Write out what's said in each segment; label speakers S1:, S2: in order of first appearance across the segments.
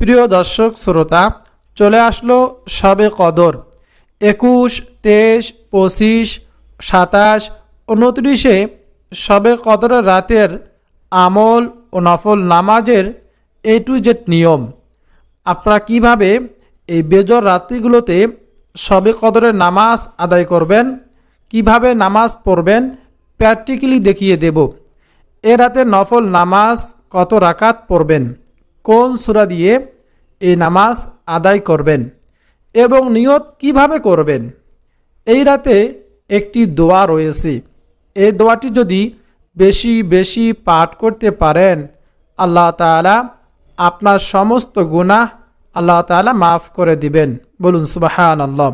S1: প্রিয় দর্শক, শ্রোতা, চলে আসলো সবে কদর। একুশ, তেইশ, পঁচিশ, সাতাশ, উনত্রিশে সবে কদরের রাতের আমল ও নফল নামাজের এ টু জেড নিয়ম। আপনারা কীভাবে এই বেজর রাত্রিগুলোতে সবে কদরের নামাজ আদায় করবেন, কীভাবে নামাজ পড়বেন প্র্যাকটিক্যালি দেখিয়ে দেব। এ রাতে নফল নামাজ কত রাকাত পড়বেন? কোন সূরা দিয়ে এই নামাজ আদায় করবেন এবং নিয়ত কীভাবে করবেন? এই রাতে একটি দোয়া রয়েছে। এই দোয়াটি যদি বেশি বেশি পাঠ করতে পারেন, আল্লাহ তাআলা আপনার সমস্ত গুনাহ আল্লাহ তাআলা মাফ করে দিবেন। বলুন সুবাহান আল্লাহ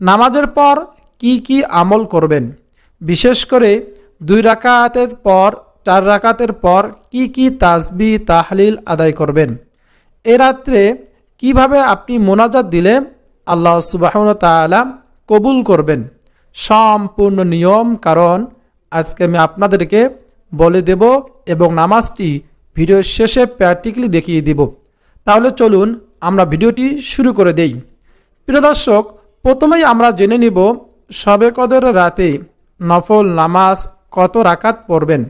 S1: নামাজের পর কি কি আমল করবেন? বিশেষ করে দুই রাকাতের পর চার রাকাতের পর কি কি তাসবি, তাহলিল আদায় করবেন? এ রাত্রে কীভাবে আপনি মোনাজাত দিলে আল্লাহ সুবাহ তাআলা কবুল করবেন? সম্পূর্ণ নিয়ম, কারণ আজকে আমি আপনাদেরকে বলে দেব এবং নামাজটি ভিডিওর শেষে প্র্যাকটিক্যালি দেখিয়ে দেব। তাহলে চলুন আমরা ভিডিওটি শুরু করে দেই। প্রিয় দর্শক, প্রথমেই আমরা জেনে নিব সবে কদর রাতে নফল নামাজ কত রাকাত পড়বেন।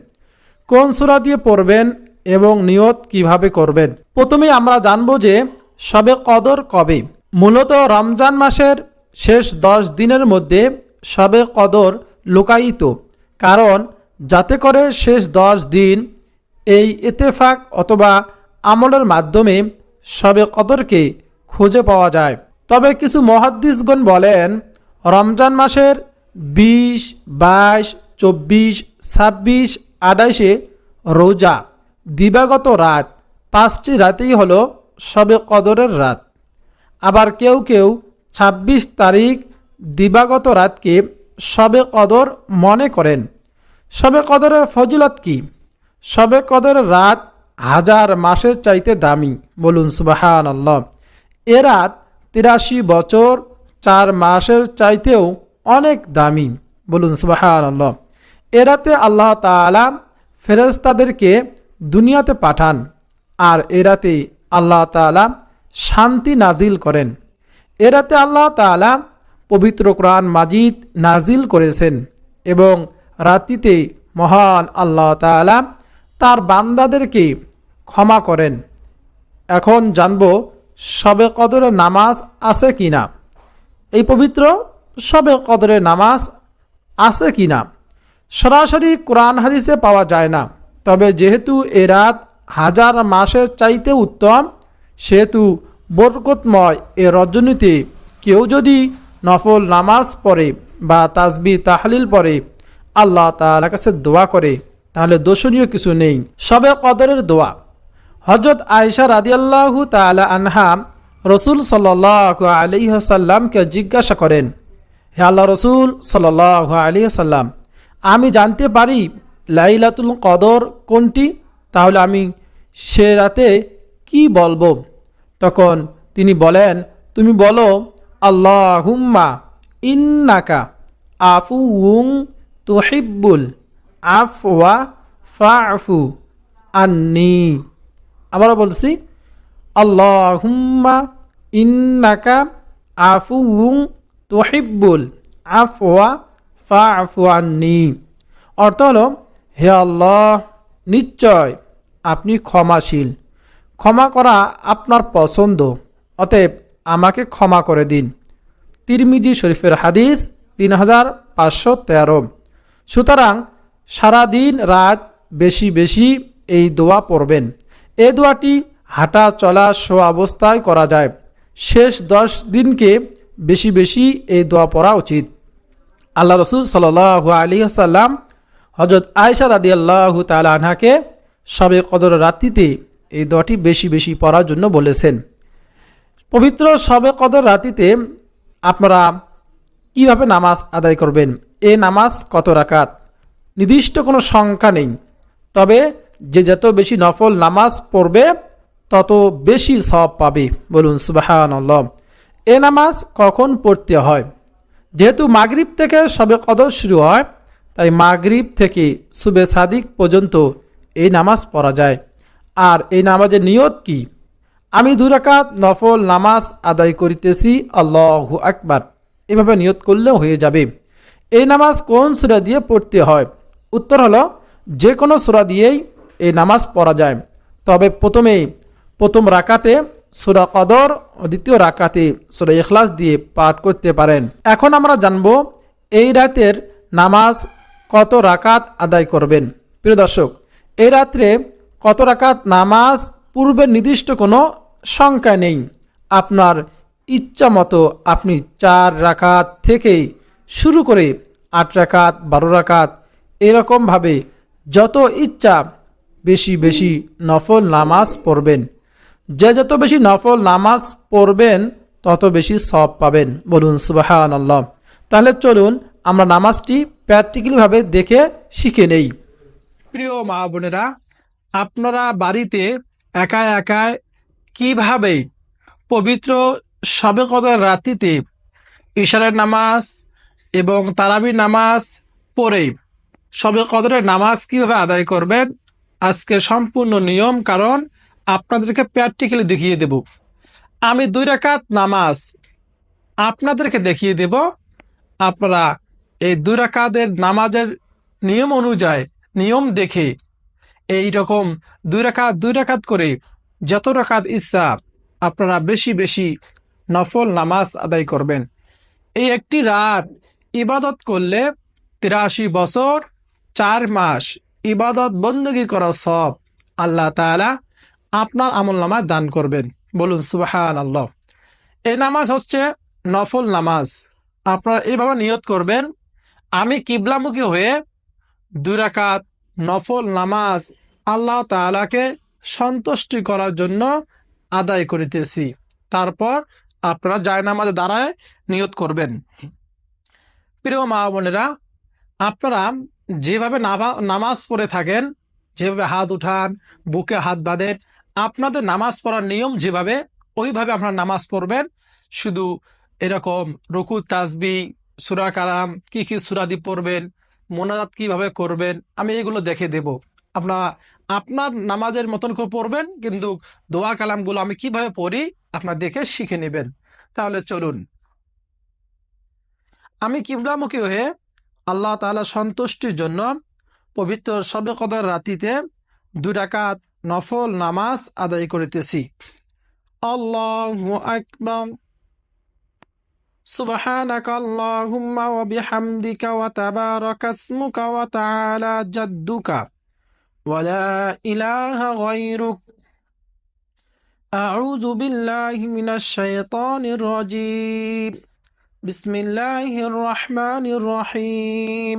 S1: কোন সূরা দিয়ে পড়বেন এবং নিয়ত কীভাবে করবেন? প্রথমে আমরা জানব যে সবে কদর কবে? মূলত রমজান মাসের শেষ দশ দিনের মধ্যে সবে কদর লুকায়িত। কারণ যাতে করে শেষ দশ দিন এই ইতেফাক অথবা আমলের মাধ্যমে সবে কদরকে খুঁজে পাওয়া যায়। তবে কিছু মহাদ্দিসগণ বলেন, রমজান মাসের বিশ, বাইশ, চব্বিশ, ছাব্বিশ আঠাইশে রোজা, দিবাগত রাত, পাঁচটি রাতেই হলো সবে কদরের রাত। আবার কেউ কেউ ২৬ তারিখ দিবাগত রাতকে সবে কদর মনে করেন। সবে কদরের ফজিলত কি? সবে কদরের রাত হাজার মাসের চাইতে দামি। বলুন সুবাহান আল্লাহ এ রাত তিরাশি বছর চার মাসের চাইতেও অনেক দামি। বলুন সুবাহান আল্লাহ এ রাতে আল্লাহ তালা ফেরেস্তাদেরকে দুনিয়াতে পাঠান আর এ রাতে আল্লাহ তালা শান্তি নাজিল করেন। এ রাতে আল্লাহ তালা পবিত্র কোরআন মাজিদ নাজিল করেছেন এবং রাতিতে মহান আল্লাহ তালা তার বান্দাদেরকে ক্ষমা করেন। এখন জানব সবে কদরের নামাজ আছে কি না এই পবিত্র সবে কদরের নামাজ আছে কি না সরাসরি কোরআন হাদিসে পাওয়া যায় না। তবে যেহেতু এ রাত হাজার মাসের চাইতে উত্তম, সেহেতু বরকতময় এ রজনীতে, কেউ যদি নফল নামাজ পড়ে বা তাসবি তাহলিল পড়ে, আল্লাহ তাআলার কাছে দোয়া করে, তাহলে দোষণীয় কিছু নেই। সবে কদরের দোয়া। হজরত আয়সা রাদিয়াল্লাহু তাআলা আনহা রসুল সাল্লাহ আলিহাসাল্লামকে জিজ্ঞাসা করেন, হে আল্লাহ রসুল সাল্লাহ আলিহাসাল্লাম আমি জানতে পারি লাইলাতুল কদর কোনটি? তাহলে আমি সে রাতে কি বলব? তখন তিনি বলেন, তুমি বলো আল্লাহ হুম্মা ইন্নাকা আফু উং তুহিব্বুল আফওয়া ফাফু আন্নি। আবারও বলছি আল্লাহ হুম্মা ইন্নাকা আফু উং তুহিব্বুল আফওয়া ফাফু আন্নি। অর্থ হলো, হে আল্লাহ, নিশ্চয় আপনি ক্ষমাশীল। ক্ষমা করা আপনার পছন্দ, অতএব আমাকে ক্ষমা করে দিন। তিরমিজি শরীফের হাদিস তিন হাজার পাঁচশো তেরো। সুতরাং সারাদিন রাত বেশি বেশি এই দোয়া পড়বেন। এই দোয়াটি হাঁটা চলা শো অবস্থায় করা যায়। শেষ দশ দিনকে বেশি বেশি এই দোয়া পড়া উচিত। আল্লাহ রসুল সাল আলী আসাল্লাম হজরত আয়সা রাদি আল্লাহ তালা আনহাকে সবে কদর রাত্রিতে এই দোয়াটি বেশি বেশি পড়ার জন্য বলেছেন। পবিত্র সবে কদর রাতিতে আপনারা কীভাবে নামাজ আদায় করবেন? এ নামাজ কত রাকাত? নির্দিষ্ট কোনো সংখ্যা নেই। তবে যে যত বেশি নফল নামাজ পড়বে, তত বেশি সব পাবে। বলুন সুবাহান এ নামাজ কখন পড়তে হয়? যেহেতু মাগরিব থেকে সবে কদর শুরু হয়, তাই মাগরিব থেকে সুবে সাদিক পর্যন্ত এই নামাজ পড়া যায়। আর এই নামাজের নিয়ত কি? আমি দুই রাকাত নফল নামাজ আদায় করিতেছি, আল্লাহ আকবার। এভাবে নিয়ত করলেও হয়ে যাবে। এই নামাজ কোন সুরা দিয়ে পড়তে হয়? উত্তর হলো, যে কোনো সুরা দিয়েই এই নামাজ পড়া যায়। তবে প্রথমেই প্রথম রাকাতে সুরা কদর ও দ্বিতীয় রাকাতে সুরা ইখলাস দিয়ে পাঠ করতে পারেন। এখন আমরা জানব এই রাতের নামাজ কত রাকাত আদায় করবেন। প্রিয় দর্শক, এই রাত্রে কত রাকাত নামাজ পূর্বের নির্দিষ্ট কোনো সংখ্যা নেই। আপনার ইচ্ছা মতো আপনি চার রাকাত থেকে শুরু করে আট রাকাত, বারো রাকাত এরকমভাবে যত ইচ্ছা বেশি বেশি নফল নামাজ পড়বেন। যে যত বেশি নফল নামাজ পড়বেন, তত বেশি সব পাবেন। বলুন সুবাহান আল্লাহ তাহলে চলুন, আমরা নামাজটি প্র্যাকটিক্যালিভাবে দেখে শিখে নেই। প্রিয় মা বোনেরা, আপনারা বাড়িতে একা একাই কীভাবে পবিত্র সবে কদর রাত্রিতে ইশারের নামাজ এবং তারাবির নামাজ পড়ে সবে কদরের নামাজ কীভাবে আদায় করবেন? আজকে সম্পূর্ণ নিয়ম কারণ আপনাদেরকে প্র্যাকটিক্যালি দেখিয়ে দেব। আমি দুই রাকাত নামাজ আপনাদেরকে দেখিয়ে দেব। আপনারা এই দুই রাকাতের নামাজের নিয়ম অনুযায়ী, নিয়ম দেখে এই রকম দুই রাকাত দুই রাকাত করে যত রাকাত ইচ্ছা আপনারা বেশি বেশি নফল নামাজ আদায় করবেন। এই একটি রাত ইবাদত করলে তিরাশি বছর, চার মাস ইবাদত বন্দগি করা সব আল্লাহ তাআলা আপনার আমল নামাজ দান করবেন। বলুন সুবাহান আল্লাহ এই নামাজ হচ্ছে নফল নামাজ। আপনারা এইভাবে নিয়ত করবেন, আমি কিবলামুখী হয়ে দুই রাকাত নফল নামাজ আল্লাহ তাআলাকে সন্তুষ্টি করার জন্য আদায় করিতেছি। তারপর আপনারা জায় নামাজে দাঁড়ায় নিয়ত করবেন। প্রিয় মা বোনেরা, আপনারা যেভাবে নামা- নামাজ পড়ে থাকেন, যেভাবে হাত উঠান, বুকে হাত বাঁধেন আপনাদের নামাজ পড়ার নিয়ম যেভাবে, ওইভাবে আপনারা নামাজ পড়বেন। শুধু এরকম রুকু তাসবি সুরা কালাম, কি কি সুরাদি পড়বেন, মোনাজাত কীভাবে করবেন, আমি এগুলো দেখে দেব। আপনার আপনার নামাজের মতন করে পড়বেন, কিন্তু দোয়া কালামগুলো আমি কীভাবে পড়ি, আপনার দেখে শিখে নেবেন। তাহলে চলুন। আমি কিবলামুখী হয়ে আল্লাহ তাআলা সন্তুষ্টির জন্য পবিত্র সবে কদর রাতিতে দুই রাকাত নফল নামাজ আদায় করিতেছি আল্লাহু আকবার سبحانك اللهم وبحمدك وتبارك اسمك وتعالى جدك ولا إله غيرك أعوذ بالله من الشيطان الرجيم بسم الله الرحمن الرحيم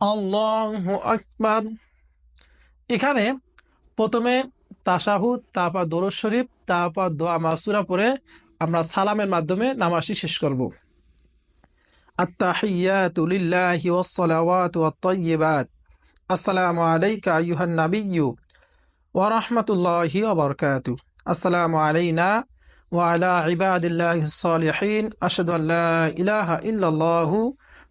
S1: الله أكبر এখানে প্রথমে তাশাহুদ তারপর দরুদ শরীফ তারপর দোয়া মাসুরা পরে আমরা সালামের মাধ্যমে নামাজটি শেষ করব التحيات لله والصلوات والطيبات السلام عليك أيها النبي ورحمة الله وبركاته السلام علينا وعلى عباد الله الصالحين أشهد أن لا إله إلا الله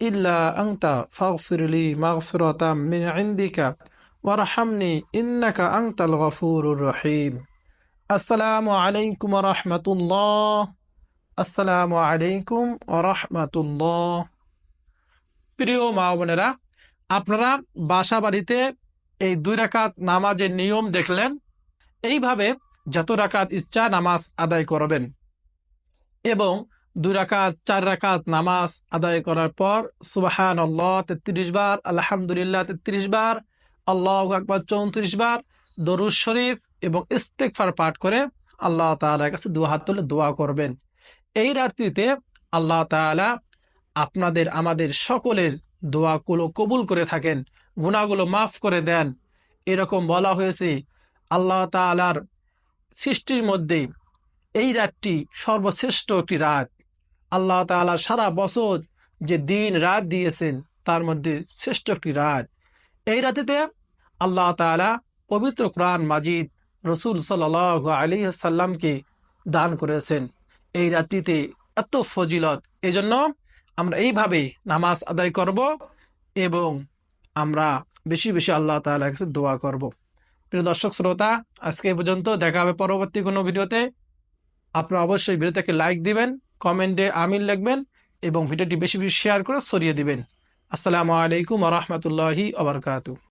S1: ইল্লা আংতা ফাগফিরলি মাগফিরাতাম মিন ইন্দিকা ওয়ারহামনি ইন্নাকা আংতাল গফুরুর রহিম। আসসালামু আলাইকুম রাহমাতুল্লাহ। আসসালামু আলাইকুম রাহমাতুল্লাহ। প্রিয় মা বোনেরা, আপনারা বাসা বাড়িতে এই দুই রাকাত নামাজের নিয়ম দেখলেন? এইভাবে যত রাকাত ইচ্ছা নামাজ আদায় করবেন। এবং দুই রাকাত, চার রাকাত নামাজ আদায় করার পর সুবাহান আল্লাহ তেত্রিশ বার, আলহামদুলিল্লাহ, তেত্রিশ বার, আল্লাহ আকবর, চৌত্রিশ বার দরুজ শরীফ এবং ইস্তেকফার পাঠ করে আল্লাহ তালার কাছে দু হাত তুলে দোয়া করবেন। এই রাত্রিতে আল্লাহ তালা আপনাদের, আমাদের সকলের দোয়াগুলো কবুল করে থাকেন গুণাগুলো মাফ করে দেন। এরকম বলা হয়েছে, আল্লাহ তালার সৃষ্টির মধ্যে এই রাতটি সর্বশ্রেষ্ঠ একটি রাত। আল্লাহ তালা সারা বছর যে দিন রাত দিয়েছেন, তার মধ্যে শ্রেষ্ঠ একটি রাত। এই রাতেতে আল্লাহ তালা পবিত্র কোরআন মাজিদ রসুল সাল আলী সাল্লামকে দান করেছেন। এই রাত্রিতে এত ফজিলত, এজন্য আমরা এইভাবে নামাজ আদায় করব এবং আমরা বেশি বেশি আল্লাহ তালার কাছে দোয়া করব। প্রিয় দর্শক, শ্রোতা, আজকে পর্যন্ত দেখা হবে পরবর্তী কোনো ভিডিওতে। আপনারা অবশ্যই ভিডিওটাকে লাইক দিবেন কমেন্টে আমিন লিখবেন এবং ভিডিওটি বেশি বেশি শেয়ার করে সরিয়ে দিবেন। আসসালামু আলাইকুম আ রহমতুল্লাহি